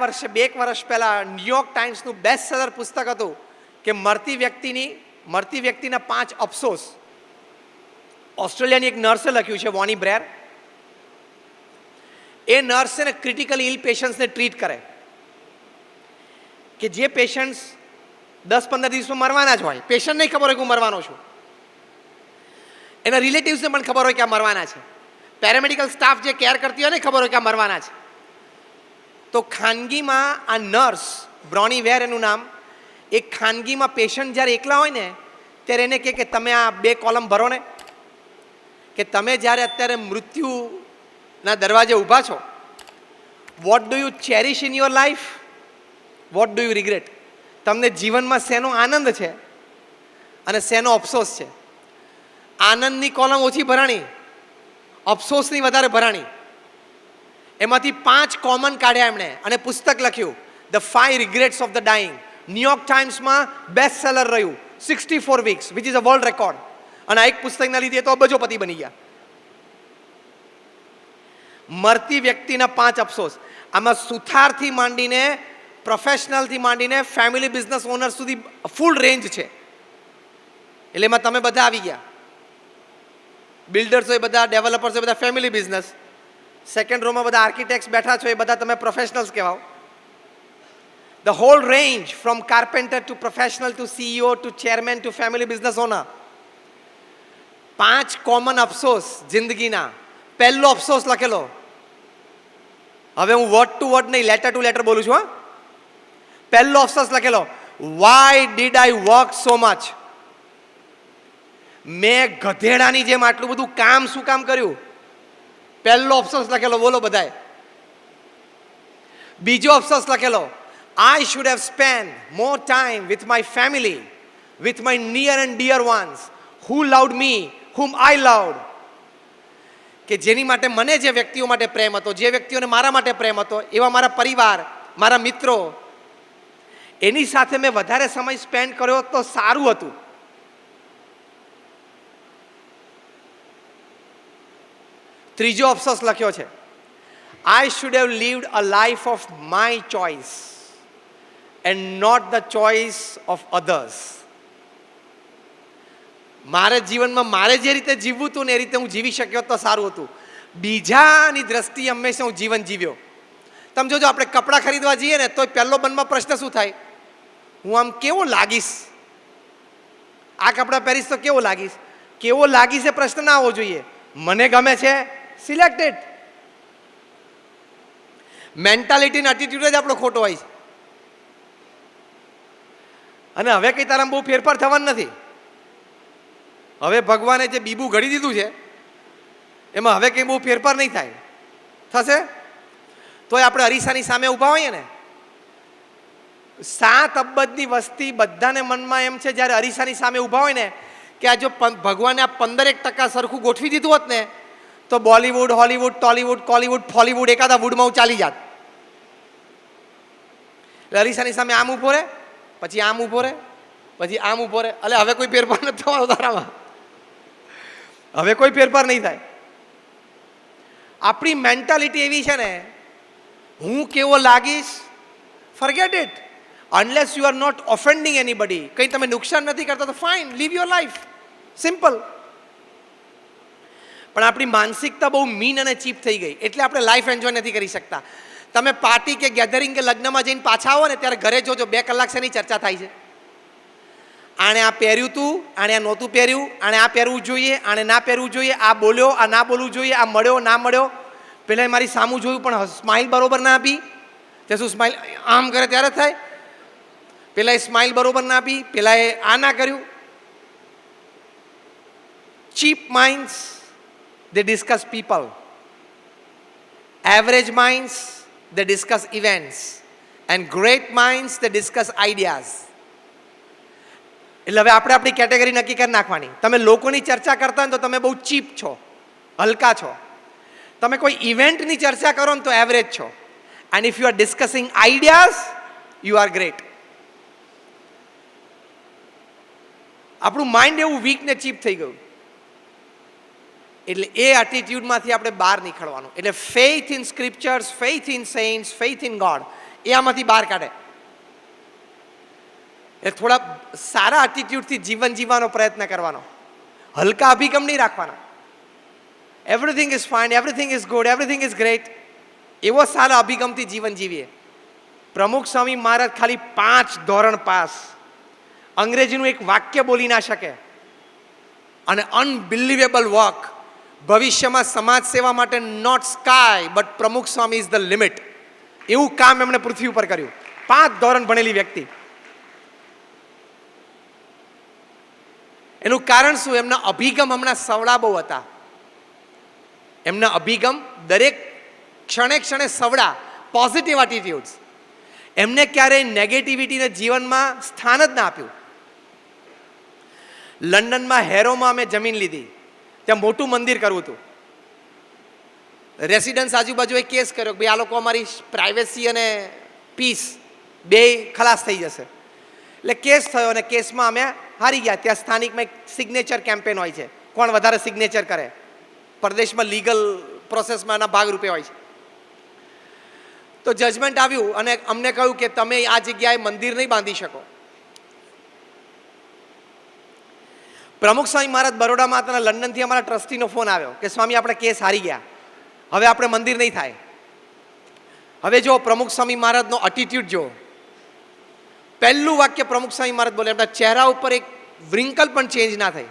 વર્ષે બે વર્ષ પહેલા ન્યુયોર્ક ટાઈમ્સનું બેસ્ટ સેલર પુસ્તક હતું કે મરતી વ્યક્તિની, મરતી વ્યક્તિના પાંચ અફસોસ. ઓસ્ટ્રેલિયાની એક નર્સે લખ્યું છે, વોની બ્રેર. એ નર્સ છે ને ક્રિટિકલ ઇલ પેશન્ટ્સને ટ્રીટ કરે. કે જે પેશન્ટ્સ દસ પંદર દિવસમાં મરવાના જ હોય. પેશન્ટ નહીં ખબર હોય કે હું મરવાનો છું. એના રિલેટિવ્સને પણ ખબર હોય કે આ મરવાના છે. પેરામેડિકલ સ્ટાફ જે કેર કરતી હોય ને ખબર હોય કે આ મરવાના છે. તો ખાનગીમાં આ નર્સ, બ્રોની વેર એનું નામ, એ ખાનગીમાં પેશન્ટ જ્યારે એકલા હોય ને, ત્યારે એને કહે કે તમે આ બે કોલમ ભરો ને. કે તમે જ્યારે અત્યારે મૃત્યુના દરવાજે ઊભા છો what do you cherish in your life what do you regret તમને જીવનમાં શેનો આનંદ છે અને શેનો અફસોસ છે? આનંદની કોલમ ઓછી ભરાણી, અફસોસની વધારે ભરાણી. એમાંથી પાંચ કોમન કાઢ્યા એમણે. અને પુસ્તક લખ્યું the five regrets of the dying New York ટાઈમ્સમાં best seller રહ્યું sixty four weeks which is a world record અને આ એક પુસ્તકના લીધે તો અબજોપતિ બની ગયા. મરતી વ્યક્તિના પાંચ અફસોસ. આમાં સુથારથી માંડીને પ્રોફેશનલથી માંડીને ફેમિલી બિઝનેસ ઓનર સુધી ફૂલ રેન્જ છે. એટલે એમાં તમે બધા આવી ગયા. બિલ્ડર્સ હોય બધા ડેવલપર્સ હોય બધા ફેમિલી બિઝનેસ સેકન્ડ રોમાં બધા આર્કિટેક્ટ્સ બેઠા છો, એ બધા તમે professionals કહેવાઓ. The whole range from carpenter to professional to CEO to chairman to family business owner પાંચ કોમન અફસોસ જિંદગીના. પહેલો અફસોસ લખેલો. હવે હું વર્ડ ટુ વર્ડ નહીં લેટર ટુ લેટર બોલું છું, હા. પહેલો અફસોસ લખેલો. Why did I work so much મેં ગધેડાની જેમ આટલું બધું કામ શું કામ કર્યું? પહેલો ઓપ્શન્સ લખેલો, બોલો બધાએ બીજો ઓપ્શન્સ લખેલો I should have spend more time with my family with my near and dear ones who loved me whom I loved કે જેની માટે મને જે વ્યક્તિઓ માટે પ્રેમ હતો, જે વ્યક્તિઓને મારા માટે પ્રેમ હતો, એવા મારા પરિવાર, મારા મિત્રો, એની સાથે મેં વધારે સમય સ્પેન્ડ કર્યો તો સારું હતું. ત્રીજો અફસોસ લખ્યો છે. I should have lived a life of my choice and not the choice of others મારે જીવનમાં મારે જે રીતે જીવવું હતું ને એ રીતે હું જીવી શક્યો તો સારું હતું. બીજાની દ્રષ્ટિએ હંમેશા હું જીવન જીવ્યો. તમે જોજો, આપણે કપડાં ખરીદવા જઈએ ને તો પહેલો મનમાં પ્રશ્ન શું થાય? હું આમ કેવો લાગીશ? આ કપડાં પહેરીશ તો કેવો લાગીશ? કેવો લાગીશ એ પ્રશ્ન ના આવવો જોઈએ. મને ગમે છે સિલેક્ટેડ મેન્ટાલિટી અને એટીટ્યુડ જ આપણો ખોટો હોય છે. અને હવે કંઈ તારામાં બહુ ફેરફાર થવાનો નથી. હવે ભગવાને જે બીબું ઘડી દીધું છે, એમાં હવે કંઈ બહુ ફેરફાર નહીં થાય. થશે? તોય આપણે અરીસાની સામે ઊભા હોઈએ ને. સાત અબજની વસ્તી બધાને મનમાં એમ છે, જ્યારે અરીસાની સામે ઊભા હોય ને, કે આ જો ભગવાને આ પંદરેક ટકા સરખું ગોઠવી દીધું હોત ને તો બોલિવૂડ હોલિવૂડ ટોલીવૂડ કોલીવૂડ ફોલીવૂડ એકાદા વુડમાં હું ચાલી જાત એટલે અરીસાની સામે આમ ઊભો રહે પછી આમ ઊભો રહે પછી આમ ઊભો રહે એટલે હવે કોઈ ફેરફાર નથી થવાનો તારામાં હવે કોઈ ફેરફાર નહીં થાય આપણી મેન્ટાલિટી એવી છે ને હું કેવો લાગીશ forget it unless you are not offending anybody કંઈ તમે નુકસાન નથી કરતા તો fine live your life simple પણ આપણી માનસિકતા બહુ મીન અને ચીપ થઈ ગઈ. એટલે આપણે લાઈફ એન્જોય નથી કરી શકતા. તમે પાર્ટી કે ગેધરિંગ કે લગ્નમાં જઈને પાછા આવો ને ત્યારે ઘરે જોજો, બે કલાક શેની ચર્ચા થાય છે? આણે આ પહેર્યું તું, આણે આ નહોતું પહેર્યું, આણે આ પહેરવું જોઈએ, આણે ના પહેરવું જોઈએ, આ બોલ્યો, આ ના બોલવું જોઈએ, આ મળ્યો, ના મળ્યો. પહેલાં મારી સામું જોયું પણ સ્માઇલ બરોબર ના આપી. તે શું સ્માઇલ આમ કરે ત્યારે થાય? પહેલાં એ સ્માઇલ બરોબર ના આપી પહેલાં એ આ ના કર્યું. Cheap minds they discuss people. Average minds, they discuss events. And great minds, they discuss ideas. એટલે હવે આપણે આપણી કેટેગરી નક્કી કરી નાખવાની તમે લોકોની ચર્ચા કરતા હોય તો તમે બહુ ચીપ છો હલકા છો તમે કોઈ ઇવેન્ટની ચર્ચા કરો ને તો એવરેજ છો and if you are discussing ideas you are great આપણું માઇન્ડ એવું વીક ને ચીપ થઈ ગયું એટલે એ એટીટ્યુડમાંથી આપણે બહાર નીકળવાનું. એટલે faith in scriptures faith in saints faith in God એ આમાંથી બહાર કાઢે. એ થોડા સારા એટીટ્યુડથી જીવન જીવવાનો પ્રયત્ન કરવાનો. હલકા અભિગમ નહીં રાખવાના. Everything is fine everything is good everything is great એવો સારા અભિગમથી જીવન જીવીએ. પ્રમુખ સ્વામી મહારાજ ખાલી પાંચ ધોરણ પાસ. અંગ્રેજીનું એક વાક્ય બોલી ના શકે. અને અનબિલિવેબલ વર્ક ભવિષ્યમાં સમાજ સેવા માટે નોટ સ્કાય બટ પ્રમુખ સ્વામી ઇઝ ધ લિમિટ એવું કામ એમણે પૃથ્વી ઉપર કર્યું. પાંચ ધોરણ ભણેલી વ્યક્તિ. એનું કારણ શું? એમના અભિગમ હમણાં સવડા બહુ હતા. એમના અભિગમ દરેક ક્ષણે ક્ષણે સવડા પોઝિટિવ એટીટ્યુડ્સ એમને ક્યારેય નેગેટિવિટીને જીવનમાં સ્થાન જ ના આપ્યું. લંડનમાં હેરોમાં અમે જમીન લીધી. ત્યાં મોટું મંદિર કરવું હતું. રેસિડન્સ આજુબાજુએ કેસ કર્યો કે ભાઈ આ લોકો અમારી પ્રાઇવેસી અને પીસ બે ખલાસ થઈ જશે. એટલે કેસ થયો અને કેસમાં અમે હારી ગયા. ત્યાં સ્થાનિકમાં એક સિગ્નેચર કેમ્પેન હોય છે. કોણ વધારે સિગ્નેચર કરે? પરદેશમાં લીગલ પ્રોસેસમાં એના ભાગરૂપે હોય છે. તો જજમેન્ટ આવ્યું અને અમને કહ્યું કે તમે આ જગ્યાએ મંદિર નહીં બાંધી શકો. પ્રમુખ સ્વામી મહારાજ બરોડામાં હતા લંડનથી અમારા ટ્રસ્ટીનો ફોન આવ્યો કે સ્વામી, આપણે કેસ હારી ગયા. હવે આપણે મંદિર નહીં થાય. હવે જો પ્રમુખ સ્વામી મહારાજનો એટીટ્યુડ જો પહેલું વાક્ય પ્રમુખ સ્વામી મહારાજ બોલ્યા, એમના ચહેરા ઉપર એક વ્રિંકલ પણ ચેન્જ ના થઈ.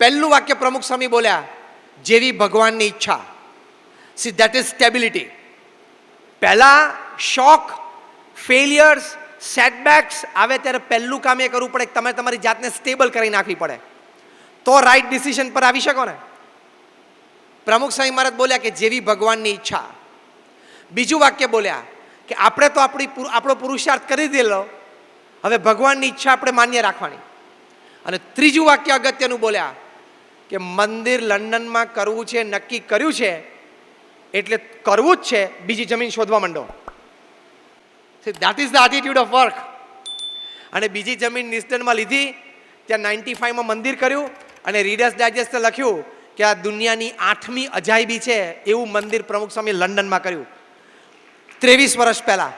પહેલું વાક્ય પ્રમુખ સ્વામી બોલ્યા, જેવી ભગવાનની ઈચ્છા. સી દેટ ઇઝ સ્ટેબિલિટી પહેલાં શોક ફેલિયર્સ સેટબેક્સ આવે ત્યારે પહેલું કામ એ કરવું પડે કે તમે તમારી જાતને સ્ટેબલ કરી નાખવી પડે. તો રાઈટ ડિસિઝન પર આવી શકો ને? પ્રમુખ સ્વામી મહારાજ બોલ્યા કે જેવી ભગવાનની ઈચ્છા. બીજું વાક્ય બોલ્યા કે આપણે તો આપણી આપણો પુરુષાર્થ કરી દેલો હવે ભગવાનની ઈચ્છા આપણે માન્ય રાખવાની. અને ત્રીજું વાક્ય અગત્યનું બોલ્યા કે મંદિર લંડનમાં કરવું છે, નક્કી કર્યું છે, એટલે કરવું જ છે, બીજી જમીન શોધવા માંડો. That is the attitude of work અને બીજી જમીન નિસ્ટનમાં લીધી, ત્યાં નાઇન્ટી ફાઇવમાં મંદિર કર્યું અને રીડર્સ ડાયજેસ્ટે લખ્યું કે આ દુનિયાની આઠમી અજાયબી છે એવું મંદિર પ્રમુખ સ્વામી લંડનમાં કર્યું. ત્રેવીસ વર્ષ પહેલાં.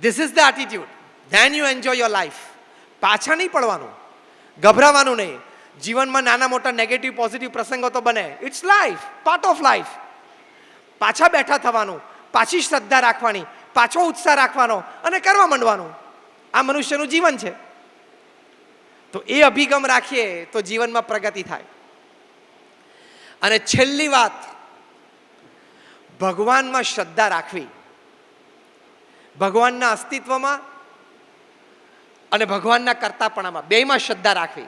This is the attitude then you enjoy your life પાછા નહીં પડવાનું. ગભરાવાનું નહીં. જીવનમાં નાના મોટા નેગેટિવ પોઝિટિવ પ્રસંગો તો બને. It's life part of life પાછા બેઠા થવાનું. પાછી શ્રદ્ધા રાખવાની, પાછો ઉત્સાહ રાખવાનો અને કરવા માંડવાનું. આ મનુષ્યનું જીવન છે. તો એ અભિગમ રાખીએ તો જીવનમાં પ્રગતિ થાય. અને છેલ્લી વાત, ભગવાનમાં શ્રદ્ધા રાખવી. ભગવાનના અસ્તિત્વમાં અને ભગવાનના કરતાપણામાં બેયમાં શ્રદ્ધા રાખવી.